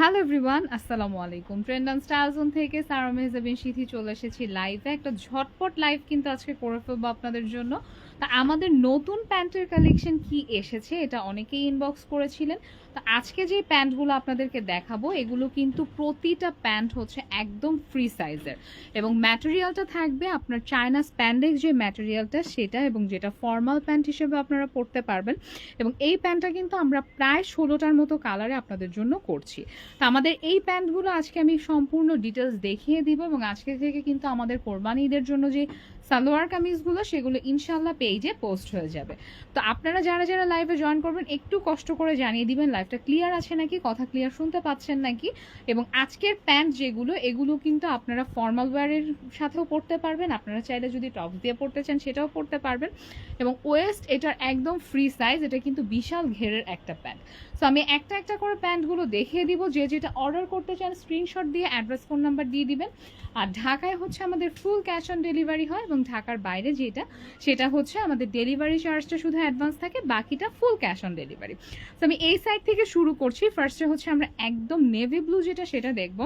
Hello everyone আসসালামু আলাইকুম trend on star zone থেকে সারা মেহজাবিন সিথি চলে এসেছি লাইভে একটা ঝটপট লাইভ কিন্তু আজকে করে ফেলব আপনাদের জন্য। তা আমাদের নতুন প্যান্টের কালেকশন কি এসেছে, এটা অনেকেই ইনবক্স করেছিলেন। তো আজকে যে প্যান্টগুলো আপনাদেরকে দেখাবো, এগুলো কিন্তু প্রতিটা প্যান্ট হচ্ছে একদম ফ্রি সাইজের এবং ম্যাটেরিয়ালটা থাকবে আপনার চায়না স্প্যান্ডেক্স যে ম্যাটেরিয়ালটা সেটা এবং যেটা ফর্মাল প্যান্ট হিসেবে আপনারা পরতে পারবেন। এবং এই প্যান্টটা কিন্তু আমরা প্রায় ষোলোটার মতো কালারে আপনাদের জন্য করছি। তো আমাদের এই প্যান্টগুলো আজকে আমি সম্পূর্ণ ডিটেলস দেখিয়ে দিব এবং আজকে থেকে কিন্তু আমাদের কোরবানি ঈদের জন্য যে সালোয়ার কামিজগুলো, সেগুলো ইনশাল্লাহ পেজে পোস্ট হয়ে যাবে। তো আপনারা যারা যারা লাইভে জয়েন করবেন, একটু কষ্ট করে জানিয়ে দিবেন লাইভটা ক্লিয়ার আছে নাকি? কথা ক্লিয়ার শুনতে পাচ্ছেন নাকি? এবং আজকের প্যান্ট যেগুলো, এগুলো কিন্তু আপনারা ফর্মাল ওয়্যারের সাথেও পরতে পারবেন। আপনারা চাইলে যদি টপস দিয়ে পরতে চান, সেটাও পরতে পারবেন। এবং ওয়েস্ট এটার একদম ফ্রি সাইজ এটা কিন্তু বিশাল ঘেরের একটা প্যান্ট সো আমি একটা একটা করে প্যান্টগুলো দেখিয়ে দিব। যে যেটা অর্ডার করতে চান স্ক্রিনশট দিয়ে অ্যাড্রেস ফোন নাম্বার দিয়ে দিবেন। আর ঢাকায় হচ্ছে আমাদের ফুল ক্যাশ অন ডেলিভারি হয় এবং ঢাকার বাইরে যেটা, সেটা হচ্ছে আমাদের ডেলিভারি চার্জটা শুধু অ্যাডভান্স থাকে, বাকিটা ফুল ক্যাশ অন ডেলিভারি তো আমি এই সাইড থেকে শুরু করছি। ফার্স্টে হচ্ছে আমরা একদম নেভি ব্লু যেটা, সেটা দেখব।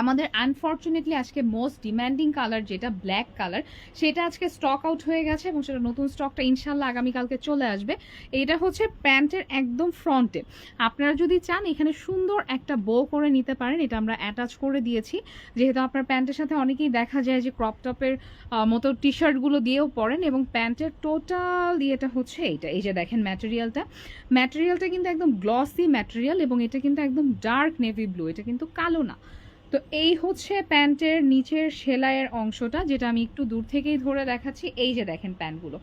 আমাদের আনফর্চুনেটলি আজকে মোস্ট ডিম্যান্ডিং কালার যেটা ব্ল্যাক কালার সেটা আজকে স্টক আউট হয়ে গেছে এবং সেটা নতুন স্টকটা ইনশাল্লাহ আগামীকালকে চলে আসবে। এটা হচ্ছে প্যান্টের একদম ফ্রন্টে আপনারা যদি চান, এখানে সুন্দর একটা বো করে নিতে পারেন, এটা আমরা অ্যাটাচ করে দিয়েছি। যেহেতু আপনার প্যান্টের সাথে অনেকেই দেখা যায় যে ক্রপ টপের মতো টি শার্টগুলো দিয়েও পরেন এবং প্যান্টের টোটাল ইয়েটা হচ্ছে এইটা। এই যে দেখেন ম্যাটেরিয়ালটা ম্যাটেরিয়ালটা কিন্তু একদম গ্লসি ম্যাটেরিয়াল এবং এটা কিন্তু একদম ডার্ক নেভি ব্লু এটা কিন্তু কালো না। তো এই হচ্ছে প্যান্টের নিচের সেলাইয়ের অংশটা, যেটা আমি একটু দূর থেকেই ধরে দেখাচ্ছি। এই যে দেখেন প্যান্টগুলো।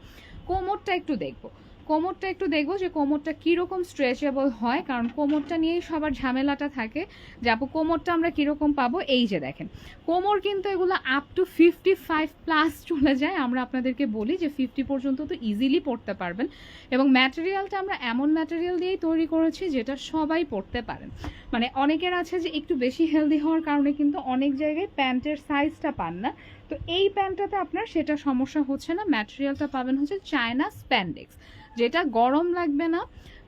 কোমরটা একটু দেখব। কোমরটা একটু দেখব যে কোমরটা কীরকম স্ট্রেচেবল হয়, কারণ কোমরটা নিয়েই সবার ঝামেলাটা থাকে। যে আপু, কোমরটা আমরা কীরকম পাবো? এই যে দেখেন। কোমর কিন্তু এগুলো up to fifty five plus চলে যায়। আমরা আপনাদেরকে বলি যে ফিফটি পর্যন্ত তো ইজিলি পড়তে পারবেন। এবং ম্যাটেরিয়ালটা আমরা এমন ম্যাটেরিয়াল দিয়েই তৈরি করেছি যেটা সবাই পড়তে পারেন। মানে অনেকের আছে যে একটু বেশি হেলদি হওয়ার কারণে কিন্তু অনেক জায়গায় প্যান্টের সাইজটা পান না। তো এই প্যান্টটাতে আপনার সেটা সমস্যা হচ্ছে না। ম্যাটেরিয়ালটা পাবেন হচ্ছে চায়না স্প্যান্ডেক্স যেটা গরম লাগবে না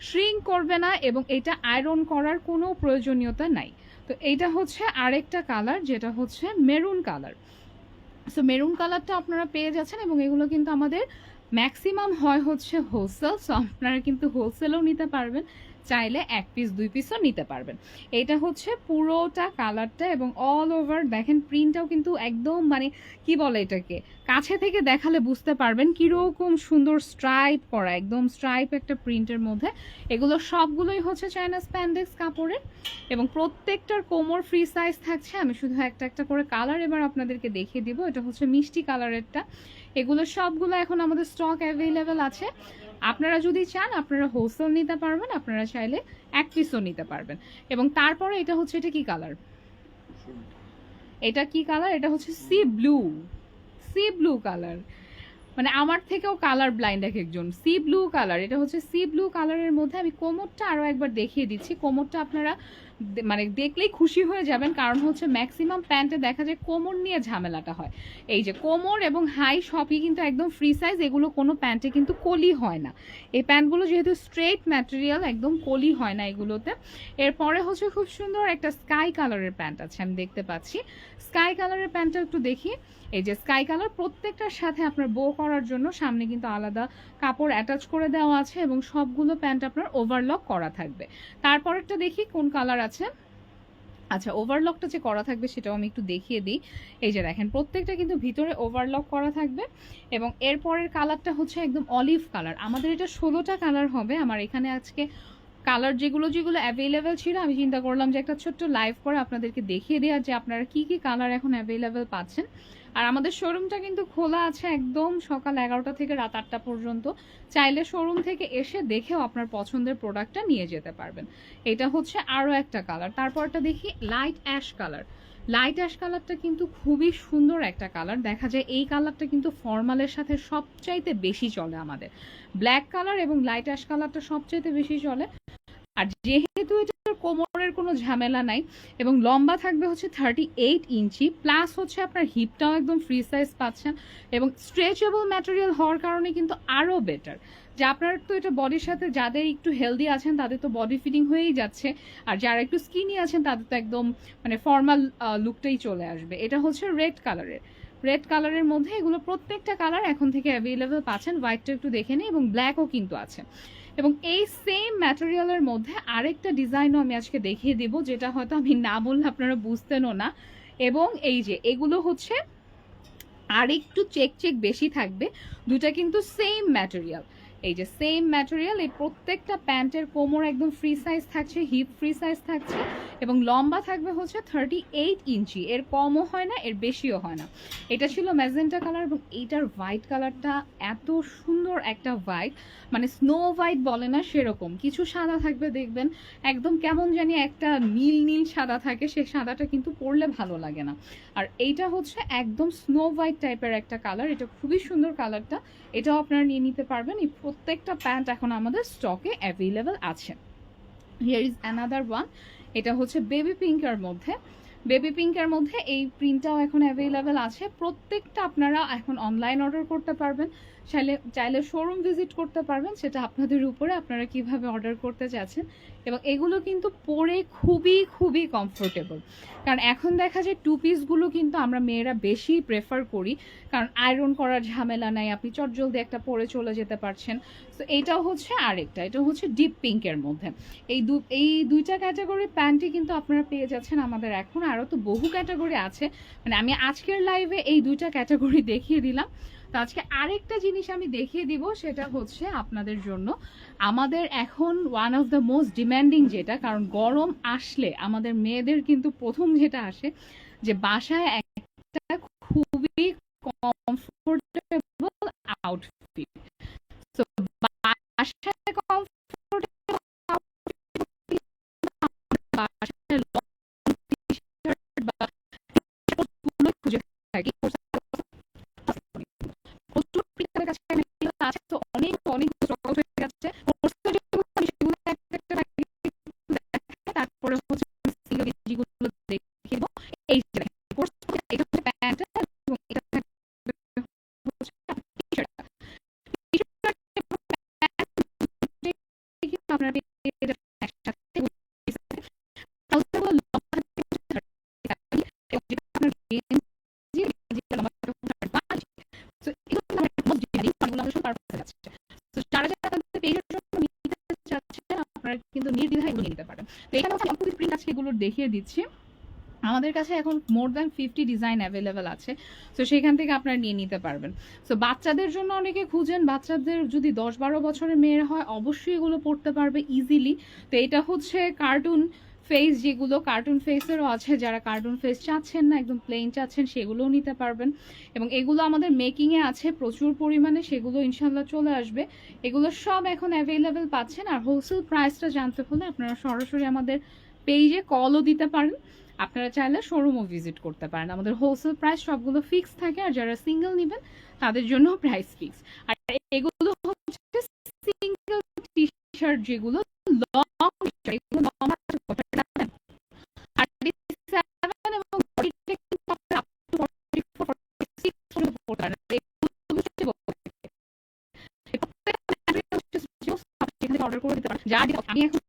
শ্রিঙ্ক করবে না এবং এটা আয়রন করার কোনো প্রয়োজনীয়তা নাই। তো এইটা হচ্ছে আরেকটা কালার যেটা হচ্ছে মেরুন কালার সো মেরুন কালারটা আপনারা পেয়ে যাচ্ছেন এবং এগুলো কিন্তু আমাদের ম্যাক্সিমাম হয় হচ্ছে হোলসেল সো আপনারা কিন্তু হোলসেলও নিতে পারবেন। চাইলে এক পিস দুই পিসও নিতে পারবেন। এটা হচ্ছে পুরোটা কালারটা এবং অল ওভার দেখেন প্রিন্টটাও কিন্তু একদম মানে কি বলে এটাকে? কাছে থেকে দেখালে বুঝতে পারবেন কীরকম সুন্দর স্ট্রাইপ করা, একদম স্ট্রাইপ একটা প্রিন্টের মধ্যে। এগুলো সবগুলোই হচ্ছে চায়না স্প্যান্ডেক্স কাপড়ের এবং প্রত্যেকটার কোমর ফ্রি সাইজ থাকছে। আমি শুধু একটা একটা করে কালার এবার আপনাদেরকে দেখিয়ে দিব। এটা হচ্ছে মিষ্টি কালারেরটা এগুলো সবগুলো এখন আমাদের স্টক অ্যাভেলেবেল আছে। আপনারা যদি চান, আপনারা হোলসেল নিতে পারবেন, আপনারা চাইলে এক পিসও নিতে পারবেন। এবং তারপরে এটা হচ্ছে, এটা কি কালার এটা কি কালার এটা হচ্ছে sea blue sea blue colour মানে আমার থেকেও কালার ব্লাইন্ড এক একজন। সি ব্লু কালার এটা হচ্ছে সি ব্লু কালারের মধ্যে আমি কোমরটা আরও একবার দেখিয়ে দিচ্ছি। কোমরটা আপনারা মানে দেখলেই খুশি হয়ে যাবেন। কারণ হচ্ছে ম্যাক্সিমাম প্যান্টে দেখা যায় কোমর নিয়ে ঝামেলাটা হয়। এই যে কোমর এবং হাই সবই কিন্তু একদম ফ্রি সাইজ এগুলো কোনো প্যান্টে কিন্তু কলি হয় না। এই প্যান্টগুলো যেহেতু স্ট্রেট ম্যাটেরিয়াল একদম কলি হয় না এগুলোতে। এরপরে হচ্ছে খুব সুন্দর একটা স্কাই কালারের প্যান্ট আছে, আমি দেখতে পাচ্ছি। স্কাই কালারের প্যান্টটা একটু দেখি। এই যে স্কাই কালার প্রত্যেকটার সাথে আপনার বো করার জন্য সামনে কিন্তু আলাদা কাপড় অ্যাটাচ করে দেওয়া আছে এবং সবগুলো প্যান্ট আপনার ওভারলক করা থাকবে। তারপরেরটা দেখি কোন কালার আছে। আচ্ছা ওভারলকটা যে করা থাকবে সেটাও আমি একটু দেখিয়ে দিই। এই যে দেখেন, প্রত্যেকটা কিন্তু ভিতরে ওভারলক করা থাকবে এবং এরপরের কালারটা হচ্ছে একদম অলিভ কালার আমাদের এটা ষোলোটা কালার হবে। আমার এখানে আজকে কালার যেগুলো যেগুলো অ্যাভেলেবেল ছিল, আমি চিন্তা করলাম যে একটা ছোট্ট লাইভ করে আপনাদেরকে দেখিয়ে দেওয়া যে আপনারা কি কি কালার এখন অ্যাভেলেবেল পাচ্ছেন। আর আমাদের শোরুমটা কিন্তু খোলা আছে একদম সকাল এগারোটা থেকে রাত আটটা পর্যন্ত। চাইলে শোরুম থেকে এসে দেখেও আপনার পছন্দের প্রোডাক্টটা নিয়ে যেতে পারবেন। এটা হচ্ছে আরও একটা কালার তারপরটা দেখি light ash colour light ash কালারটা কিন্তু খুবই সুন্দর একটা কালার দেখা যায় এই কালারটা কিন্তু ফর্মালের সাথে সবচাইতে বেশি চলে আমাদের। ব্ল্যাক কালার এবং লাইট অ্যাশ কালারটা সবচাইতে বেশি চলে। আর যেহেতু এটার কোমরের কোনো ঝামেলা নাই এবং লম্বা থাকবে হচ্ছে থার্টি এইট ইঞ্চি প্লাস হচ্ছে আপনার হিপটাও একদম ফ্রি সাইজ পাচ্ছেন এবং স্ট্রেচেবল ম্যাটেরিয়াল হওয়ার কারণে কিন্তু আরও বেটার যে আপনার তো এটা বডির সাথে যাদের একটু হেলদি আছেন, তাদের তো বডি ফিটিং হয়েই যাচ্ছে। আর যারা একটু স্কিনি আছেন, তাদের তো একদম মানে ফর্মাল লুকটাই চলে আসবে। এটা হচ্ছে রেড কালারের রেড কালারের মধ্যে এগুলো প্রত্যেকটা কালার এখন থেকে অ্যাভেলেবেল পাচ্ছেন। হোয়াইটটা একটু দেখে নিই এবং ব্ল্যাকও কিন্তু আছে। এবং এই সেম ম্যাটেরিয়ালের মধ্যে আরেকটা ডিজাইনও আমি আজকে দেখিয়ে দিব, যেটা হয়তো আমি না বললে আপনারা বুঝতেনও না। এবং এই যে, এগুলো হচ্ছে আর একটু চেক চেক বেশি থাকবে দুটা কিন্তু সেম ম্যাটেরিয়াল এই যে সেম ম্যাটেরিয়াল এই প্রত্যেকটা প্যান্টের কোমর একদম ফ্রি সাইজ থাকছে হিপ ফ্রি সাইজ থাকছে এবং লম্বা থাকবে হচ্ছে থার্টি এইট ইঞ্চি। এর কমও হয় না, এর বেশিও হয় না। এটা ছিল ম্যাজেন্টা কালার এবং এইটার হোয়াইট কালারটা এত সুন্দর একটা হোয়াইট মানে স্নো হোয়াইট বলে না, সেরকম। কিছু সাদা থাকবে, দেখবেন, একদম কেমন জানি একটা নীল নীল সাদা থাকে, সে সাদাটা কিন্তু পরলে ভালো লাগে না। আর এইটা হচ্ছে একদম স্নো হোয়াইট টাইপের একটা কালার এটা খুবই সুন্দর কালারটা এটাও আপনারা নিয়ে নিতে পারবেন, এই প্রত্যেকটা প্যান্ট এখন আমাদের স্টকে অ্যাভেলেবেল আছে। হিয়ার ইজ অ্যানাদার ওয়ান এটা হচ্ছে বেবি পিঙ্কের মধ্যে। বেবি পিঙ্কের মধ্যে এই প্রিন্টটাও এখন অ্যাভেলেবেল আছে। প্রত্যেকটা আপনারা এখন অনলাইন অর্ডার করতে পারবেন। চাইলে চাইলে শোরুম ভিজিট করতে পারবেন। সেটা আপনাদের উপরে আপনারা কীভাবে অর্ডার করতে চাচ্ছেন এবং এগুলো কিন্তু পরে খুবই খুবই কমফোর্টেবল কারণ এখন দেখা যায় টু পিসগুলো কিন্তু আমরা মেয়েরা বেশি প্রেফার করি। কারণ আয়রন করার ঝামেলা নাই, আপনি চটজলদি একটা পরে চলে যেতে পারছেন। তো এইটাও হচ্ছে আরেকটা, এটা হচ্ছে ডিপ পিঙ্কের মধ্যে। এই দু, এই দুইটা ক্যাটাগরি প্যান্টই কিন্তু আপনারা পেয়ে যাচ্ছেন আমাদের এখন। আরও তো বহু ক্যাটাগরি আছে। মানে আমি আজকের লাইভে এই দুইটা ক্যাটাগরি দেখিয়ে দিলাম। তো আজকে আরেকটা জিনিস আমি দেখিয়ে দিব, সেটা হচ্ছে আপনাদের জন্য। আমাদের এখন one of the most demanding যেটা, কারণ গরম আসলে আমাদের মেয়েদের কিন্তু প্রথম যেটা আসে, যে বাসায় aqui কিন্তু নির্দ্বিধায় এগুলো নিতে পারেন। তো এখানে আমি প্রিন্ট আজকে এগুলো দেখিয়ে দিচ্ছি। আমাদের কাছে এখন more than fifty design available আছে। সো সেখান থেকে আপনারা নিয়ে নিতে পারবেন। সো বাচ্চাদের জন্য অনেকে খুঁজেন, বাচ্চাদের যদি দশ বারো বছরের মেয়ের হয়, অবশ্যই এগুলো পড়তে পারবে ইজিলি তো এটা হচ্ছে কার্টুন ফেস যেগুলো কার্টুন ফেসেরও আছে, যারা কার্টুন ফেস চাচ্ছেন না, একদম প্লেন চাচ্ছেন, সেগুলোও নিতে পারবেন। এবং এগুলো আমাদের মেকিংয়ে আছে, প্রচুর পরিমাণে, সেগুলো ইনশাল্লাহ চলে আসবে। এগুলো সব এখন অ্যাভেলেবেল পাচ্ছেন, আর হোলসেল প্রাইসটা জানতে হলে আপনারা সরাসরি আমাদের পেজে কলও দিতে পারেন। আপনারা চাইলে শোরুমও ভিজিট করতে পারেন। আমাদের হোলসেল প্রাইস সবগুলো ফিক্স থাকে, আর যারা সিঙ্গেল নেবেন, তাদের জন্য প্রাইস ফিক্স আর এগুলো হচ্ছে সিঙ্গেল টি শার্ট যেগুলো লং করে দিতে পারেন। যা দিতে- আমি এখন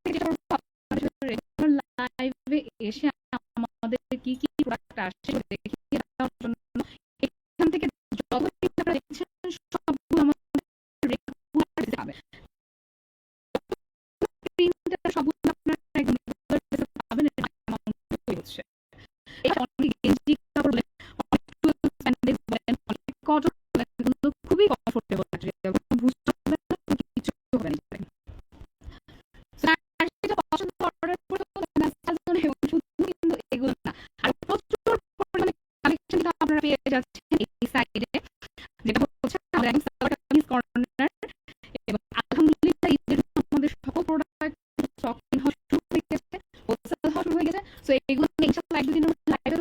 সো এগুলো নিয়ে ইনশাআল্লাহ এক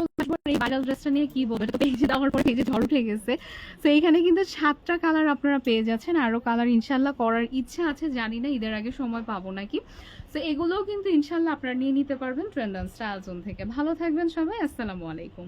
মধ্যে আসব এই ভাইরাল ড্রেসটা নিয়ে কি বলব? তো পেজে দেওয়ার পরে পেজে ঝড় উঠে গেছে। সো এইখানে কিন্তু সাতটা কালার আপনারা পেয়ে যাচ্ছেন আরও কালার ইনশাল্লাহ করার ইচ্ছা আছে, জানি না, ঈদের আগে সময় পাবো নাকি। তো এগুলোও কিন্তু ইনশাল্লাহ আপনারা নিয়ে নিতে পারবেন ট্রেন্ড অ্যান্ড স্টাইল জোন থেকে। ভালো থাকবেন সবাই, আসসালামু আলাইকুম।